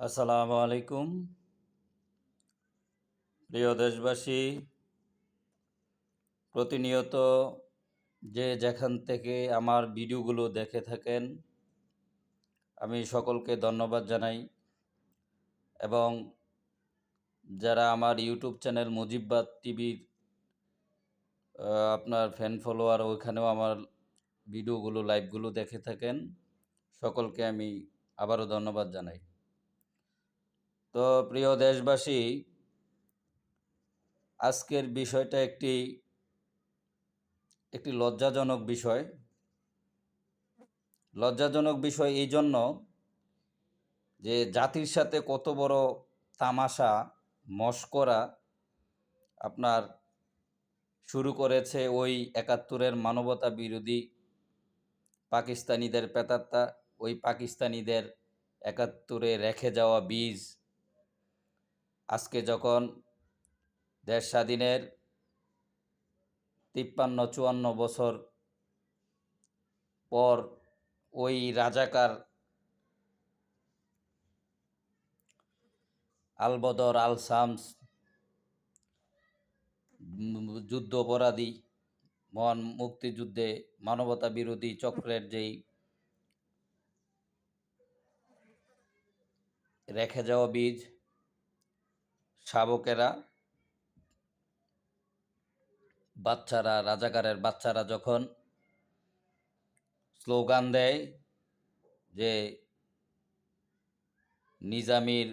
আসসালামু আলাইকুম। প্রিয় দেশবাসী, প্রতিনিয়ত যে যেখান থেকে আমার ভিডিওগুলো দেখে থাকেন, আমি সকলকে ধন্যবাদ জানাই এবং যারা আমার ইউটিউব চ্যানেল মুজিববাদ টিভির আপনার ফ্যান ফলোয়ার ওইখানেও আমার ভিডিওগুলো লাইভগুলো দেখে থাকেন, সকলকে আমি আবারও ধন্যবাদ জানাই। তো প্রিয় দেশবাসী, আজকের বিষয়টা একটি একটি লজ্জাজনক বিষয়। লজ্জাজনক বিষয় এই জন্য যে জাতির সাথে কত বড় তামাশা, মস্করা আপনার শুরু করেছে ওই একাত্তরের মানবতা বিরোধী পাকিস্তানিদের পেতাত্তা ওই পাকিস্তানিদের একাত্তরে রেখে যাওয়া বীজ আজকে যখন দেশ স্বাধীনের তিপ্পান্ন, চুয়ান্ন বছর পর ওই রাজাকার আলবদর আল যুদ্ধ অপরাধী মহান মুক্তিযুদ্ধে মানবতা বিরোধী চক্রের যেই রেখে যাওয়া বীজ শাবকেরা, বাচ্চারা, রাজাকারের বাচ্চারা যখন স্লোগান দেয় যে নিজামির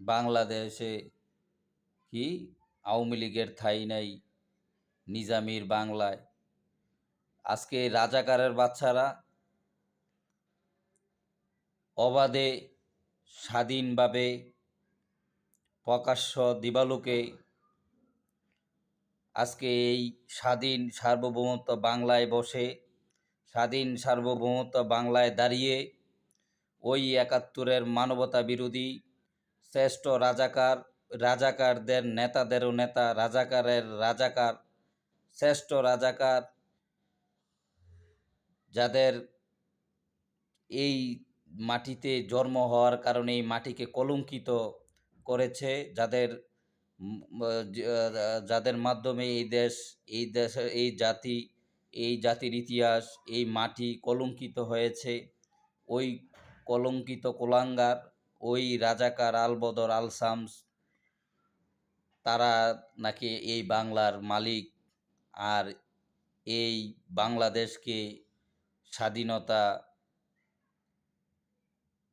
বাংলাদেশে কি আওয়ামী লীগের ঠাই নাই নিজামির বাংলায়। আজকে রাজাকারের বাচ্চারা অবাধে, স্বাধীনভাবে প্রকাশ্য দিবালোকে আজকে এই স্বাধীন সার্বভৌমত্ব বাংলায় বসে, স্বাধীন সার্বভৌমত্ব বাংলায় দাঁড়িয়ে ওই একাত্তরের মানবতা বিরোধী শ্রেষ্ঠ রাজাকার, রাজাকারদের নেতাদেরও নেতা, রাজাকারের রাজাকার, শ্রেষ্ঠ রাজাকার যাদের এই মাটিতে জন্ম হওয়ার কারণে এই মাটিকে কলঙ্কিত করেছে, যাদের যাদের মাধ্যমে এই দেশ, এই দেশের এই জাতি, এই জাতির ইতিহাস, এই মাটি কলঙ্কিত হয়েছে। ওই কলঙ্কিত কোলাঙ্গার, ওই রাজাকার আলবদর আল শামস তারা নাকি এই বাংলার মালিক আর এই বাংলাদেশকে স্বাধীনতা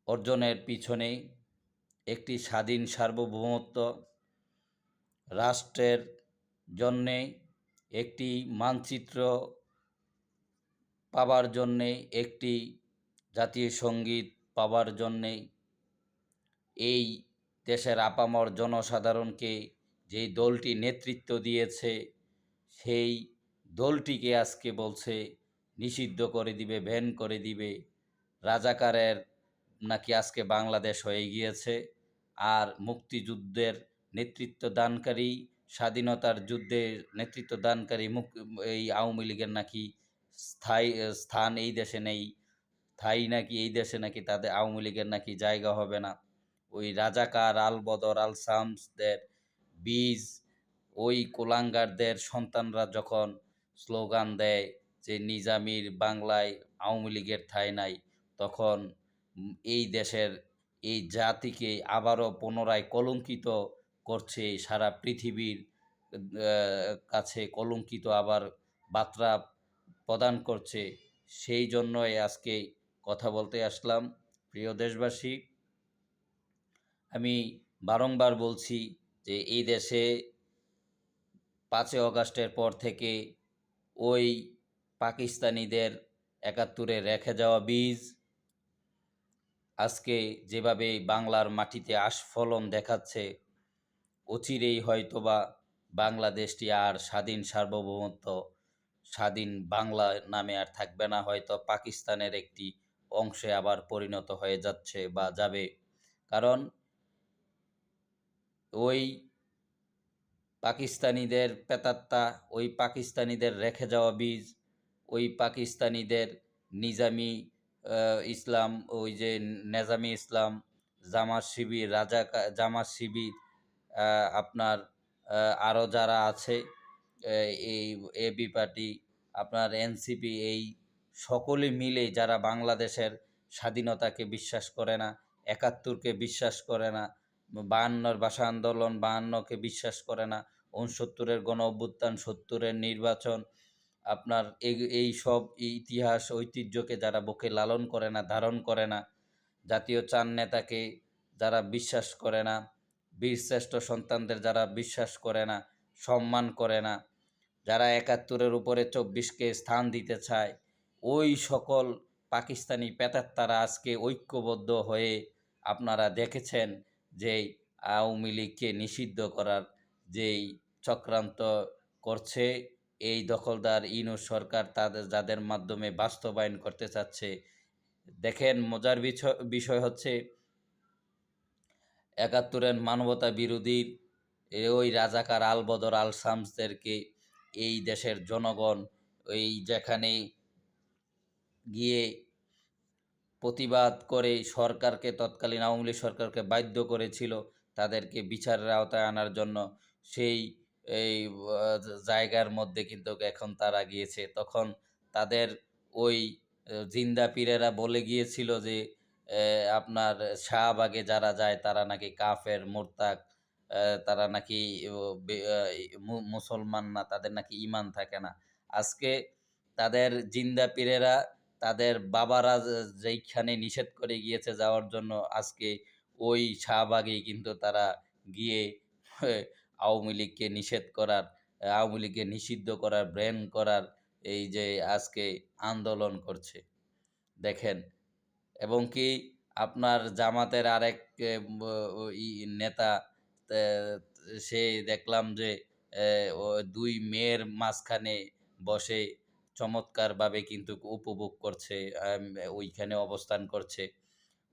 অর্জনের পিছনে একটি স্বাধীন সার্বভৌমত্ব রাষ্ট্রের জন্যে, একটি মানচিত্র পাবার জন্যে, একটি জাতীয় সংগীত পাবার জন্যে। এই দেশের আপামর জনসাধারণকে যেই দলটি নেতৃত্ব দিয়েছে, সেই দলটিকে আজকে বলছে, নিষিদ্ধ করে দিবে ভ্যান করে দিবে। রাজাকারের নাকি আজকে বাংলাদেশ হয়ে গিয়েছে। আর মুক্তিযুদ্ধের নেতৃত্ব দানকারী, স্বাধীনতার যুদ্ধে নেতৃত্ব দানকারী মুক, এই আওয়ামী লীগের নাকি স্থায়ী, স্থান এই দেশে নেই, স্থায়ী নাকি এই দেশে নাকি তাদের আওয়ামী লীগের নাকি জায়গা হবে না। ওই রাজাকার আল বদর, আল শামসদের বীজ, ওই কোলাঙ্গারদের সন্তানরা যখন স্লোগান দেয় যে নিজামির বাংলায় আওয়ামী লীগের ঠাঁই নাই, তখন এই দেশের এই জাতিকে আবারও পুনরায় কলঙ্কিত করছে সারা পৃথিবীর কাছে কলঙ্কিত আবার বার্তা প্রদান করছে। সেই জন্যই আজকে কথা বলতে আসলাম। প্রিয় দেশবাসী, আমি বারংবার বলছি যে এই দেশে পাঁচই অগাস্টের পর থেকে ওই পাকিস্তানিদের একাত্তরে রেখে যাওয়া বীজ আজকে যেভাবে বাংলার মাটিতে আস্ফলন দেখাচ্ছে, অচিরেই হয়তোবা বাংলাদেশটি আর স্বাধীন সার্বভৌমত্ব, স্বাধীন বাংলা নামে আর থাকবে না, হয়তো পাকিস্তানের একটি অংশে আবার পরিণত হয়ে যাচ্ছে বা যাবে। কারণ ওই পাকিস্তানিদের পেতাত্তা, ওই পাকিস্তানিদের রেখে যাওয়া বীজ, ওই পাকিস্তানিদের নিজামি ইসলাম, ওই যে নেজামি ইসলাম, জামাত শিবির, রাজা জামাত শিবির আপনার আরও যারা আছে এই এবি পার্টি, আপনার এনসিপি এই সকলে মিলে যারা বাংলাদেশের স্বাধীনতাকে বিশ্বাস করে না, একাত্তরকে বিশ্বাস করে না, বায়ান্নর ভাষা আন্দোলন, বায়ান্নকে বিশ্বাস করে না, উনসত্তরের গণ অভ্যুত্থান সত্তরের নির্বাচন আপনার এই সব ইতিহাস, ঐতিহ্যকে যারা বুকে লালন করে না, ধারণ করে না, জাতীয় চান নেতাকে যারা বিশ্বাস করে না বীরশ্রেষ্ঠ সন্তানদের যারা বিশ্বাস করে না, সম্মান করে না, যারা একাত্তরের উপরে চব্বিশকে স্থান দিতে চায়, ওই সকল পাকিস্তানি পেতাত্তারা আজকে ঐক্যবদ্ধ হয়ে আপনারা দেখেছেন যে আওয়ামী লীগকে নিষিদ্ধ করার যেই চক্রান্ত করছে। এই দখলদার ইনু সরকার তাদের যাদের মাধ্যমে বাস্তবায়ন করতে চাচ্ছে। দেখেন, মজার বিষয় হচ্ছে, একাত্তরের মানবতা বিরোধী ওই রাজাকার আল বদর আল শামসদেরকে এই দেশের জনগণ, এই যেখানে গিয়ে প্রতিবাদ করে সরকারকে, তৎকালীন আওয়ামী লীগ সরকারকে বাধ্য করেছিল তাদেরকে বিচারের আওতায় আনার জন্য, সেই এই জায়গার মধ্যে কিন্তু এখন তারা গিয়েছে। তখন তাদের ওই জিন্দা পীরেরা বলে গিয়েছিল যে আপনার শাহবাগে যারা যায় তারা নাকি কাফের মোরতাক তারা নাকি মুসলমান না, তাদের নাকি ইমান থাকে না। আজকে তাদের জিন্দা পীরেরা তাদের বাবারা যেইখানে নিষেধ করে গিয়েছে যাওয়ার জন্য আজকে ওই শাহবাগেই কিন্তু তারা গিয়ে আওয়ামী লীগকে নিষেধ করার, আওয়ামী লীগকে নিষিদ্ধ করার ব্রেন করার এই যে আজকে আন্দোলন করছে। দেখেন, এবং কি আপনার জামাতের আরেক নেতা সে দেখলাম যে দুই মেয়ের মাঝখানে বসে চমৎকারভাবে কিন্তু উপভোগ করছে ওইখানে অবস্থান করছে।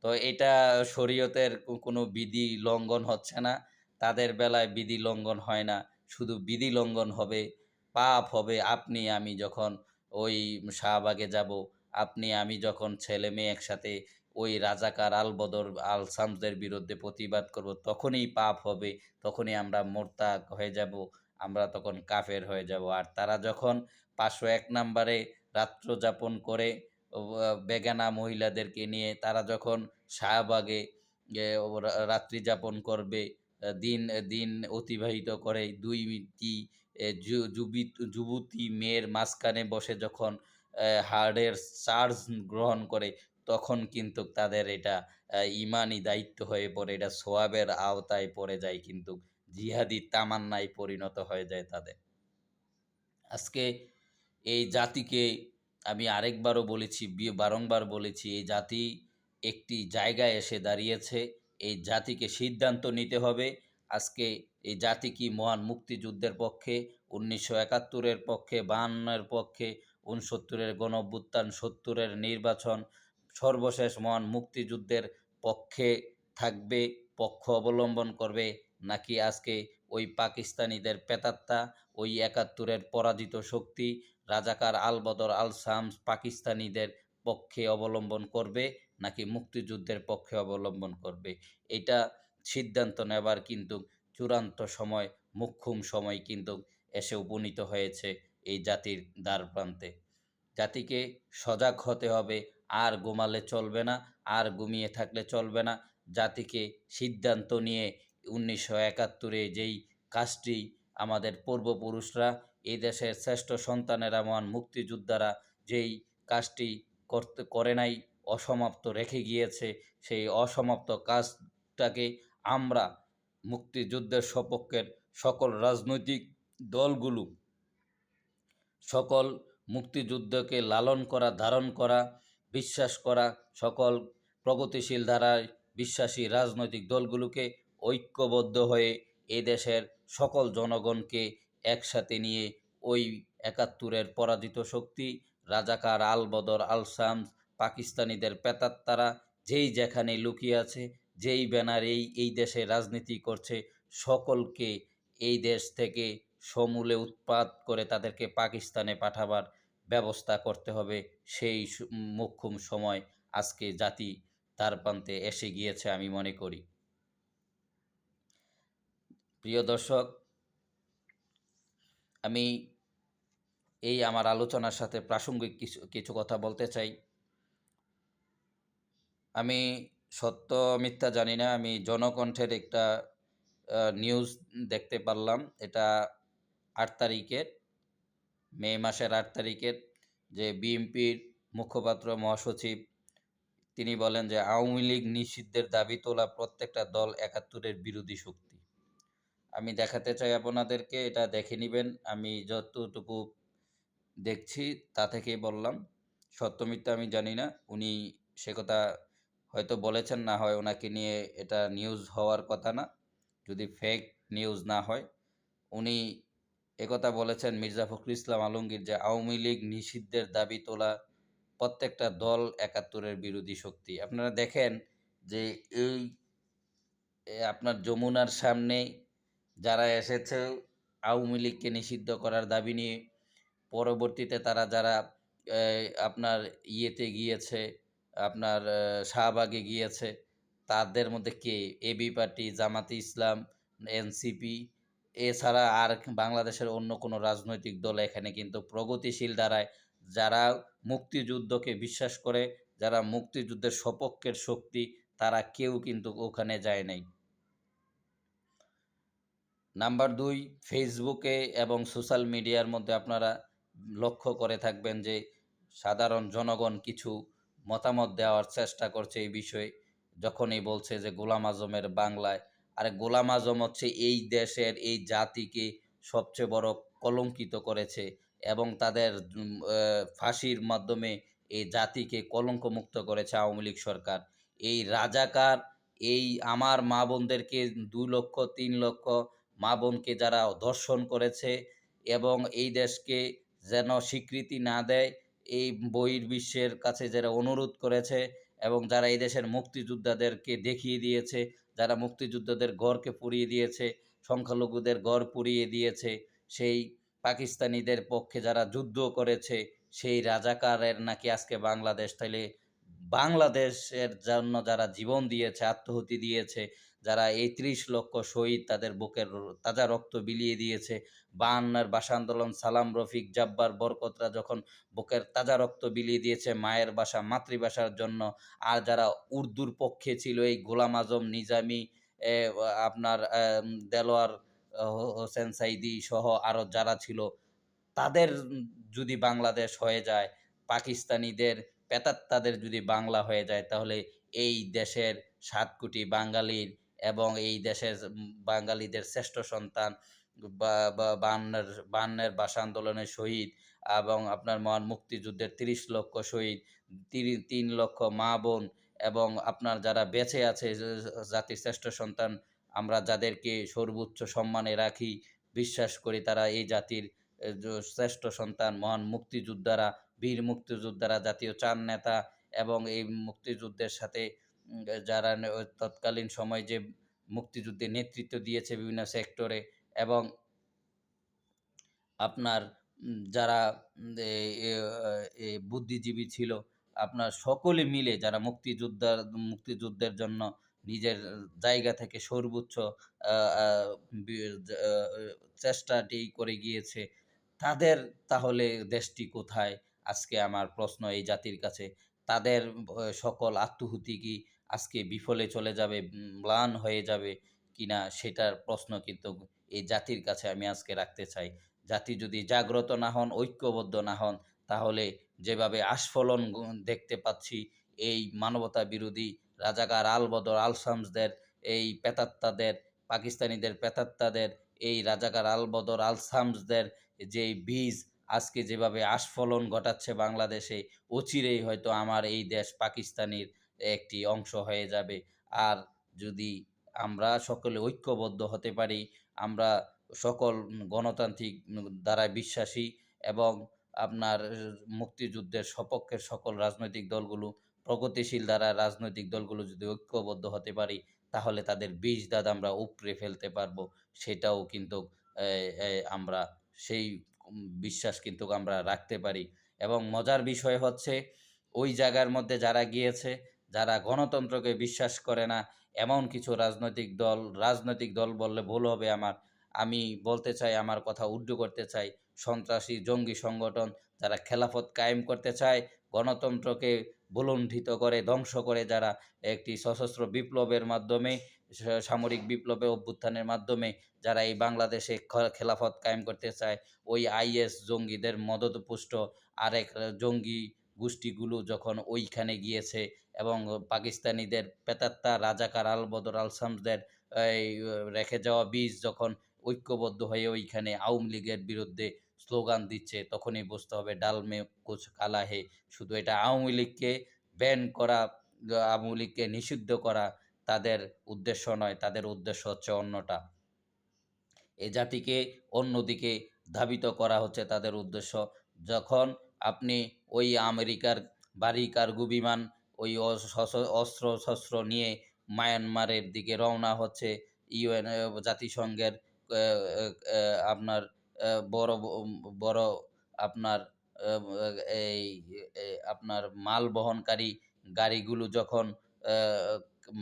তো এটা শরীয়তের কোনো বিধি লঙ্ঘন হচ্ছে না। তাদের বেলায় বিধি লঙ্ঘন হয় না। শুধু বিধি লঙ্ঘন হবে, পাপ হবে। আপনি, আমি যখন ওই শাহবাগে যাব, আপনি, আমি যখন ছেলে মেয়ে একসাথে ওই রাজাকার আল বদর আল শামসদের বিরুদ্ধে প্রতিবাদ করব, তখনই পাপ হবে, তখনই আমরা মোর্তা হয়ে যাব, আমরা তখন কাফের হয়ে যাব। আর তারা যখন পাঁচশো এক নাম্বারে রাত্র যাপন করে বেগানা মহিলাদেরকে নিয়ে, তারা যখন শাহবাগে রাত্রি যাপন করবে দিন দিন অতিবাহিত করে। দুইটি এ, যুবতী মেয়ের মাঝখানে বসে যখন হার্ডের চার্জ গ্রহণ করে তখন কিন্তু তাদের এটা ইমানই দায়িত্ব হয়ে পড়ে। এটা সোয়াবের আওতায় পড়ে যায় কিন্তু জিহাদি তামান্নায় পরিণত হয়ে যায় তাদের। আজকে এই জাতিকে আমি আরেকবারও বলেছি বারংবার বলেছি এই জাতি একটি জায়গায় এসে দাঁড়িয়েছে। এই জাতিকে সিদ্ধান্ত নিতে হবে। আজকে এই জাতি কি মহান মুক্তিযুদ্ধের পক্ষে, উনিশশো একাত্তরের পক্ষে বাহান্নের পক্ষে উনসত্তরের গণ অভ্যুত্থান সত্তরের নির্বাচন, সর্বশেষ মহান মুক্তিযুদ্ধের পক্ষে থাকবে, পক্ষ অবলম্বন করবে, নাকি আজকে ওই পাকিস্তানিদের পেতাত্তা ওই একাত্তরের পরাজিত শক্তি, রাজাকার আল বদর আল শামস পাকিস্তানিদের পক্ষে অবলম্বন করবে? নাকি মুক্তিযুদ্ধের পক্ষে অবলম্বন করবে? এটা সিদ্ধান্ত নেবার কিন্তু চূড়ান্ত সময়, মুখ্যম সময় কিন্তু এসে উপনীত হয়েছে এই জাতির দ্বার প্রান্তে। জাতিকে সজাগ হতে হবে, আর ঘুমালে চলবে না, আর ঘুমিয়ে থাকলে চলবে না। জাতিকে সিদ্ধান্ত নিয়ে উনিশশো একাত্তরে যেই কাজটি আমাদের পূর্বপুরুষরা, এই দেশের শ্রেষ্ঠ সন্তানেরা, মহান মুক্তিযোদ্ধারা যেই কাজটি করতে, করে নাই অসমাপ্ত রেখে গিয়েছে। সেই অসমাপ্ত কাজটাকে আমরা মুক্তিযুদ্ধের সপক্ষের সকল রাজনৈতিক দলগুলো, সকল মুক্তিযুদ্ধকে লালন করা, ধারণ করা, বিশ্বাস করা, সকল প্রগতিশীল ধারায় বিশ্বাসী রাজনৈতিক দলগুলোকে ঐক্যবদ্ধ হয়ে এ দেশের সকল জনগণকে একসাথে নিয়ে ওই একাত্তরের পরাজিত শক্তি, রাজাকার আল বদর আল শামস পাকিস্তানিদের পেতাত্তারা যেই যেখানে লুকিয়ে আছে, যেই ব্যানার এই এই দেশে রাজনীতি করছে, সকলকে এই দেশ থেকে সমূলে উৎপাত করে তাদেরকে পাকিস্তানে পাঠাবার ব্যবস্থা করতে হবে। সেই মোক্ষম সময় আজকে জাতি দ্বার প্রান্তে এসে গিয়েছে আমি মনে করি। প্রিয় দর্শক, আমি এই আমার আলোচনার সাথে প্রাসঙ্গিক কিছু কিছু কথা বলতে চাই। আমি সত্য মিথ্যা জানি না, আমি জনকণ্ঠের একটা নিউজ দেখতে পারলাম। এটা আট তারিখের, মে মাসের আট তারিখের, যে বিএনপির মুখপাত্র, মহাসচিব, তিনি বলেন যে আওয়ামী লীগ নিষিদ্ধের দাবি তোলা প্রত্যেকটা দল একাত্তরের বিরোধী শক্তি। আমি দেখাতে চাই আপনাদেরকে, এটা দেখে নেবেন। আমি যতটুকু দেখছি, তা থেকেই বললাম। সত্য, মিথ্যা আমি জানি না। উনি সে কথা হয়তো বলেছেন না হয় ওনাকে নিয়ে এটা নিউজ হওয়ার কথা না। যদি ফেক নিউজ না হয়, উনি একথা বলেছেন মির্জা ফখরুল ইসলাম আলমগীর যে আওয়ামী লীগ নিষিদ্ধের দাবি তোলা প্রত্যেকটা দল একাত্তরের বিরোধী শক্তি। আপনারা দেখেন যে এই আপনার যমুনার সামনে যারা এসেছে আওয়ামী লীগকে নিষিদ্ধ করার দাবি নিয়ে, পরবর্তীতে তারা যারা আপনার ইয়েতে গিয়েছে আপনার শাহবাগে গিয়েছে। তাদের মধ্যে কে? এবি পার্টি, জামাতে ইসলাম এনসিপি এছাড়া আর বাংলাদেশের অন্য কোনো রাজনৈতিক দল এখানে কিন্তু প্রগতিশীল দ্বারায় যারা মুক্তিযুদ্ধকে বিশ্বাস করে, যারা মুক্তিযুদ্ধের সপক্ষের শক্তি, তারা কেউ কিন্তু ওখানে যায় নাই। নাম্বার দুই, ফেসবুকে এবং সোশ্যাল মিডিয়ার মধ্যে আপনারা লক্ষ্য করে থাকবেন যে সাধারণ জনগণ কিছু মতামত দেওয়ার চেষ্টা করছে এই বিষয়ে। যখনই বলছে যে গোলাম আজমের বাংলায়, আর গোলাম আজম হচ্ছে এই দেশের, এই জাতিকে সবচেয়ে বড় কলঙ্কিত করেছে এবং তাদের ফাঁসির মাধ্যমে এই জাতিকে কলঙ্কমুক্ত করেছে আওয়ামী লীগ সরকার। এই রাজাকার, এই আমার মা বোনদেরকে দু লক্ষ, তিন লক্ষ মা বোনকে যারা ধর্ষণ করেছে এবং এই দেশকে যেন স্বীকৃতি না দেয় এই বহির্বিশ্বের কাছে যারা অনুরোধ করেছে এবং যারা এই দেশের মুক্তিযোদ্ধাদেরকে দেখিয়ে দিয়েছে, যারা মুক্তিযোদ্ধাদের গড়কে পুড়িয়ে দিয়েছে, সংখ্যালঘুদের গড় পুড়িয়ে দিয়েছে, সেই পাকিস্তানিদের পক্ষে যারা যুদ্ধ করেছে, সেই রাজাকারের নাকি আজকে বাংলাদেশ তাইলে বাংলাদেশের জন্য যারা জীবন দিয়েছে, আত্মহতি দিয়েছে, যারা এই ত্রিশ লক্ষ শহীদ তাদের বুকের তাজা রক্ত বিলিয়ে দিয়েছে, বায়ান্নার ভাষা আন্দোলন, সালাম রফিক, জাব্বার বরকতরা যখন বুকের তাজা রক্ত বিলিয়ে দিয়েছে মায়ের ভাষা মাতৃভাষার জন্য, আর যারা উর্দুর পক্ষে ছিল এই গোলাম আজম, নিজামি আপনার দেলোয়ার হোসেন সাইদি সহ আরও যারা ছিল, তাদের যদি বাংলাদেশ হয়ে যায়, পাকিস্তানিদের পেতাত্তাদের যদি বাংলা হয়ে যায়, তাহলে এই দেশের সাত কোটি বাঙালির এবং এই দেশের বাঙালিদের শ্রেষ্ঠ সন্তান বান্নের বান্নের ভাষা আন্দোলনের শহীদ এবং আপনার মহান মুক্তিযুদ্ধের তিরিশ লক্ষ শহীদ তিন লক্ষ মা বোন এবং আপনার যারা বেঁচে আছে জাতির শ্রেষ্ঠ সন্তান, আমরা যাদেরকে সর্বোচ্চ সম্মানে রাখি, বিশ্বাস করি তারা এই জাতির শ্রেষ্ঠ সন্তান, মহান মুক্তিযোদ্ধারা বীর মুক্তিযোদ্ধারা জাতীয় চার নেতা এবং এই মুক্তিযুদ্ধের সাথে যারা তৎকালীন সময় যে মুক্তিযুদ্ধে নেতৃত্ব দিয়েছে বিভিন্ন সেক্টরে এবং আপনার যারা বুদ্ধিজীবী ছিল, আপনার সকলে মিলে যারা মুক্তিযোদ্ধার, মুক্তিযুদ্ধের জন্য নিজের জায়গা থেকে সর্বোচ্চ চেষ্টাটি করে গিয়েছে, তাদের তাহলে দেশটি কোথায়? আজকে আমার প্রশ্ন এই জাতির কাছে। তাদের সকল আত্মহুতি কি আজকে বিফলে চলে যাবে, ম্লান হয়ে যাবে কিনা সেটার প্রশ্ন কিন্তু এই জাতির কাছে আমি আজকে রাখতে চাই। জাতি যদি জাগ্রত না হন, ঐক্যবদ্ধ না হন, তাহলে যেভাবে আস্ফলন দেখতে পাচ্ছি, এই মানবতা বিরোধী রাজাকার আল বদর, আল শামসদের, এই পেতাত্তাদের, পাকিস্তানিদের পেতাত্তাদের, এই রাজাকার আল বদর, আল শামসদের যে বীজ আজকে যেভাবে আস্ফলন ঘটাচ্ছে বাংলাদেশে, অচিরেই হয়তো আমার এই দেশ পাকিস্তানের একটি অংশ হয়ে যাবে। আর যদি আমরা সকলে ঐক্যবদ্ধ হতে পারি, আমরা সকল গণতান্ত্রিক দ্বারা বিশ্বাসী এবং আপনার মুক্তিযুদ্ধের সপক্ষের সকল রাজনৈতিক দলগুলো, প্রগতিশীল দ্বারা রাজনৈতিক দলগুলো যদি ঐক্যবদ্ধ হতে পারি, তাহলে তাদের বীজ দাদ আমরা উপড়ে ফেলতে পারব। সেটাও কিন্তু আমরা সেই বিশ্বাস কিন্তু আমরা রাখতে পারি। এবং মজার বিষয় হচ্ছে, ওই জায়গার মধ্যে যারা গিয়েছে, যারা গণতন্ত্রকে বিশ্বাস করে না, এমন কিছু রাজনৈতিক দল রাজনৈতিক দল বললে ভুল হবে আমার। আমি বলতে চাই, আমার কথা উড্ডু করতে চাই। সন্ত্রাসী, জঙ্গি সংগঠন যারা খেলাফত কায়েম করতে চায়, গণতন্ত্রকে ভুলুণ্ঠিত করে, ধ্বংস করে যারা একটি সশস্ত্র বিপ্লবের মাধ্যমে সামরিক বিপ্লবে অভ্যুত্থানের মাধ্যমে যারা এই বাংলাদেশে খেলাফত কায়েম করতে চায়, ওই আইএস জঙ্গিদের মদতপুষ্ট আরেক জঙ্গি গোষ্ঠীগুলো যখন ওইখানে গিয়েছে এবং পাকিস্তানিদের পেতাত্তা রাজাকার আল বদর আল রেখে যাওয়া বীজ যখন ঐক্যবদ্ধ হয়ে ওইখানে আওয়ামী লীগের বিরুদ্ধে স্লোগান দিচ্ছে, তখনই বুঝতে হবে ডাল মে কুচ কালা হে। শুধু এটা আওয়ামী লীগকে ব্যান করা, আওয়ামী লীগকে নিষিদ্ধ করা তাদের উদ্দেশ্য নয়, তাদের উদ্দেশ্য হচ্ছে অন্যটা। এ জাতিকে অন্যদিকে ধাবিত করা হচ্ছে তাদের উদ্দেশ্য। যখন আপনি ওই আমেরিকার বাড়ি কার্গো বিমান ওই অস্ত্র শস্ত্র নিয়ে মায়ানমারের দিকে রওনা হচ্ছে, ইউএন জাতিসংঘের আপনার বড় বড় আপনার এই আপনার মাল বহনকারী গাড়িগুলো যখন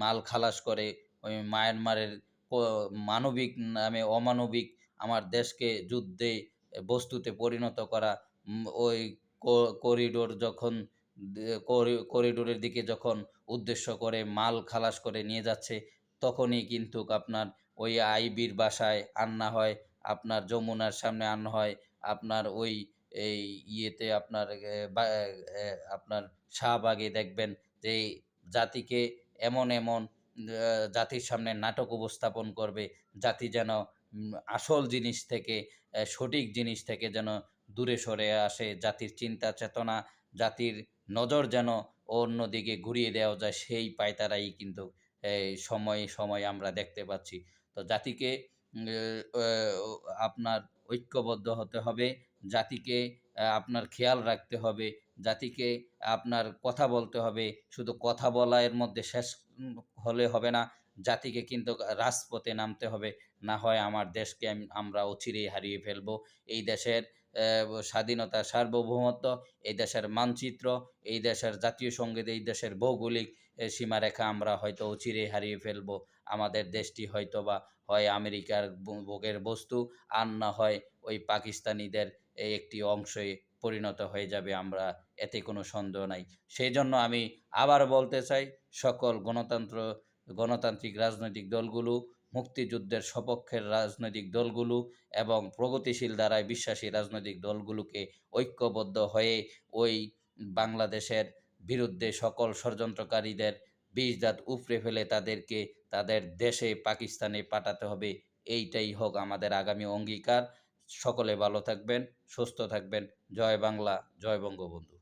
মাল খালাস করে, ওই মায়ানমারের মানবিক নামে অমানবিক আমার দেশকে যুদ্ধে বস্তুতে পরিণত করা ওই করিডোর যখন করিডোরের দিকে যখন উদ্দেশ্য করে মাল খালাস করে নিয়ে যাচ্ছে, তখনই কিন্তু আপনার ওই আইবির বাসায় আন্না হয়, আপনার যমুনার সামনে আন্না হয়, আপনার ওই, এই ইয়েতে আপনার আপনার শাহবাগে দেখবেন যে জাতিকে এমন এমন জাতির সামনে নাটক উপস্থাপন করবে, জাতি যেন আসল জিনিস থেকে সঠিক জিনিস থেকে যেন দূরে সরে আসে, জাতির চিন্তা চেতনা, জাতির নজর যেন অন্যদিকে ঘুরিয়ে দেওয়া যায়, সেই পায়তারাই কিন্তু সময় সময় আমরা দেখতে পাচ্ছি। তো জাতিকে আপনার ঐক্যবদ্ধ হতে হবে, জাতিকে আপনার খেয়াল রাখতে হবে জাতিকে আপনার কথা বলতে হবে। শুধু কথা বলার মধ্যে শেষ হলে হবে না, জাতিকে কিন্তু রাজপথে নামতে হবে। না হয় আমার দেশকে আমরা অচিরেই হারিয়ে ফেলব। এই দেশের স্বাধীনতা সার্বভৌমত্ব, এই দেশের মানচিত্র, এই দেশের জাতীয় সংগীত, এই দেশের ভৌগোলিক সীমারেখা আমরা হয়তো অচিরেই হারিয়ে ফেলব। আমাদের দেশটি হয়তো বা হয় আমেরিকার ভোগের বস্তু, আর না হয় ওই পাকিস্তানিদের একটি অংশে পরিণত হয়ে যাবে, আমরা এতে কোনো সন্দেহ নাই। সেই জন্য আমি আবার বলতে চাই, সকল গণতন্ত্র, গণতান্ত্রিক রাজনৈতিক দলগুলো, মুক্তিযুদ্ধের সপক্ষের রাজনৈতিক দলগুলো এবং প্রগতিশীল দ্বারায় বিশ্বাসী রাজনৈতিক দলগুলোকে ঐক্যবদ্ধ হয়ে ওই বাংলাদেশের বিরুদ্ধে সকল ষড়যন্ত্রকারীদের বীজ দাঁত উপড়ে ফেলে তাদেরকে তাদের দেশে পাকিস্তানে পাঠাতে হবে। এইটাই হোক আমাদের আগামী অঙ্গীকার। সকলে ভালো থাকবেন সুস্থ থাকবেন। জয় বাংলা জয় বঙ্গবন্ধু।